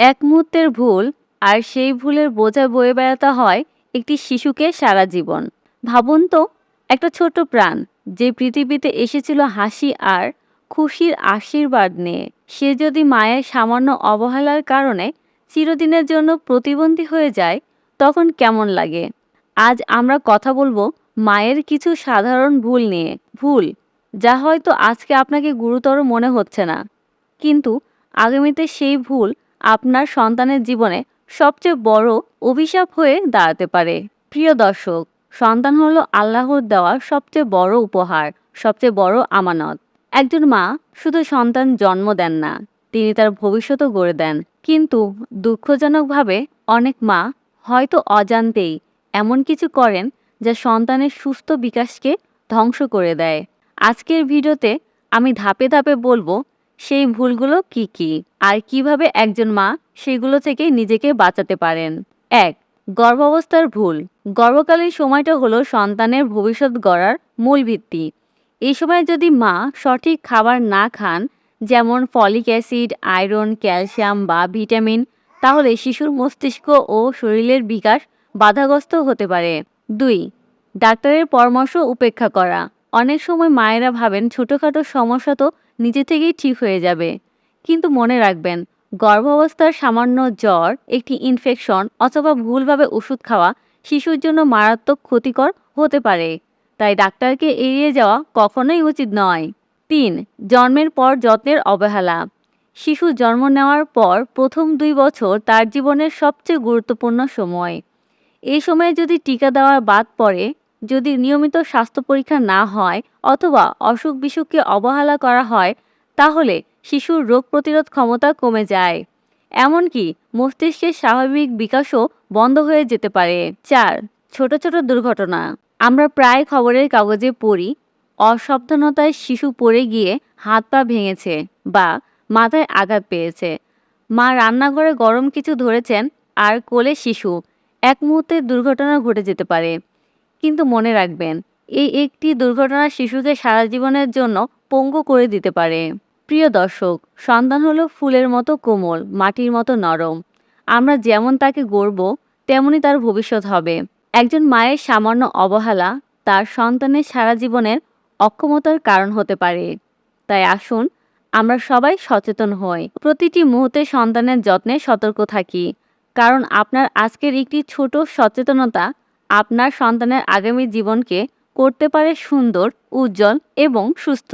এক মুহূর্তের ভুল আর সেই ভুলের বোঝা বয়ে বেড়াতে হয় একটি শিশুকে সারা জীবন। ভাবুন তো, একটা ছোট প্রাণ যে পৃথিবীতে এসেছিল হাসি আর খুশির আশীর্বাদ নিয়ে। সে যদি মায়ের সামান্য অবহেলার কারণে চিরদিনের জন্য প্রতিবন্ধী হয়ে যায়, তখন কেমন লাগে? আজ আমরা কথা বলব মায়ের কিছু সাধারণ ভুল নিয়ে। ভুল, যা হয়তো আজকে আপনাকে গুরুতর মনে হচ্ছে না। কিন্তু আগামীতে সেই ভুল আপনার সন্তানের জীবনে সবচেয়ে বড় অভিশাপ হয়ে দাঁড়াতে পারে। প্রিয় দর্শক, সন্তান হলো আল্লাহর দেওয়া সবচেয়ে বড় উপহার, সবচেয়ে বড় আমানত। একজন মা শুধু সন্তান জন্ম দেন না, তিনি তার ভবিষ্যতও গড়ে দেন। কিন্তু দুঃখজনকভাবে অনেক মা হয়তো অজান্তেই এমন কিছু করেন যা সন্তানের সুস্থ বিকাশকে ধ্বংস করে দেয়। আজকের ভিডিওতে আমি ধাপে ধাপে বলব সেই ভুলগুলো কি কি? আর কীভাবে একজন মা সেগুলো থেকে নিজেকে বাঁচাতে পারেন? এক, গর্ভাবস্থার ভুল। গর্ভকালীন সময়টা হলো সন্তানের ভবিষ্যৎ গড়ার মূল ভিত্তি। এই সময় যদি মা সঠিক খাবার না খান, যেমন ফলিক অ্যাসিড, আয়রন, ক্যালসিয়াম বা ভিটামিন, তাহলে শিশুর মস্তিষ্ক ও শরীরের বিকাশ বাধাগ্রস্ত হতে পারে। দুই, ডাক্তারের পরামর্শ উপেক্ষা করা। অনেক সময় মায়েরা ভাবেন ছোটোখাটো সমস্যা তো নিজে থেকেই ঠিক হয়ে যাবে। কিন্তু মনে রাখবেন, গর্ভাবস্থার সামান্য জ্বর, একটি ইনফেকশন অথবা ভুলভাবে ওষুধ খাওয়া শিশুর জন্য মারাত্মক ক্ষতিকর হতে পারে। তাই ডাক্তারকে এড়িয়ে যাওয়া কখনোই উচিত নয়। তিন, জন্মের পর যত্নের অবহেলা। শিশু জন্ম নেওয়ার পর প্রথম দুই বছর তার জীবনের সবচেয়ে গুরুত্বপূর্ণ সময়। এই সময়ে যদি টিকা দেওয়া বাদ পড়ে যদি নিয়মিত স্বাস্থ্য পরীক্ষা না হয় অথবা অসুখ বিসুখকে অবহেলা করা হয়, তাহলে শিশুর রোগ প্রতিরোধ ক্ষমতা কমে যায়। এমনকি মস্তিষ্কের স্বাভাবিক বিকাশও বন্ধ হয়ে যেতে পারে। চার, ছোট ছোট দুর্ঘটনা। আমরা প্রায় খবরের কাগজে পড়ি, অসাবধানতায় শিশু পড়ে গিয়ে হাত পা ভেঙেছে বা মাথায় আঘাত পেয়েছে। মা রান্নাঘরে গরম কিছু ধরেছেন আর কোলে শিশু। এক মুহূর্তে দুর্ঘটনা ঘটে যেতে পারে। কিন্তু মনে রাখবেন, এই একটি দুর্ঘটনা শিশুকে সারা জীবনের জন্য পঙ্গু করে দিতে পারে। প্রিয় দর্শক, সন্তান হলো ফুলের মতো কোমল, মাটির মতো নরম। আমরা যেমন তাকে গড়ব তেমনই তার ভবিষ্যৎ হবে। একজন মায়ের সামান্য অবহেলা তার সন্তানের সারা জীবনের অক্ষমতার কারণ হতে পারে। তাই আসুন, আমরা সবাই সচেতন হই। প্রতিটি মুহূর্তে সন্তানের যত্নে সতর্ক থাকি। কারণ আপনার আজকের একটি ছোট সচেতনতা আপনার সন্তানের আগামী জীবনকে করতে পারে সুন্দর উজ্জ্বল এবং সুস্থ।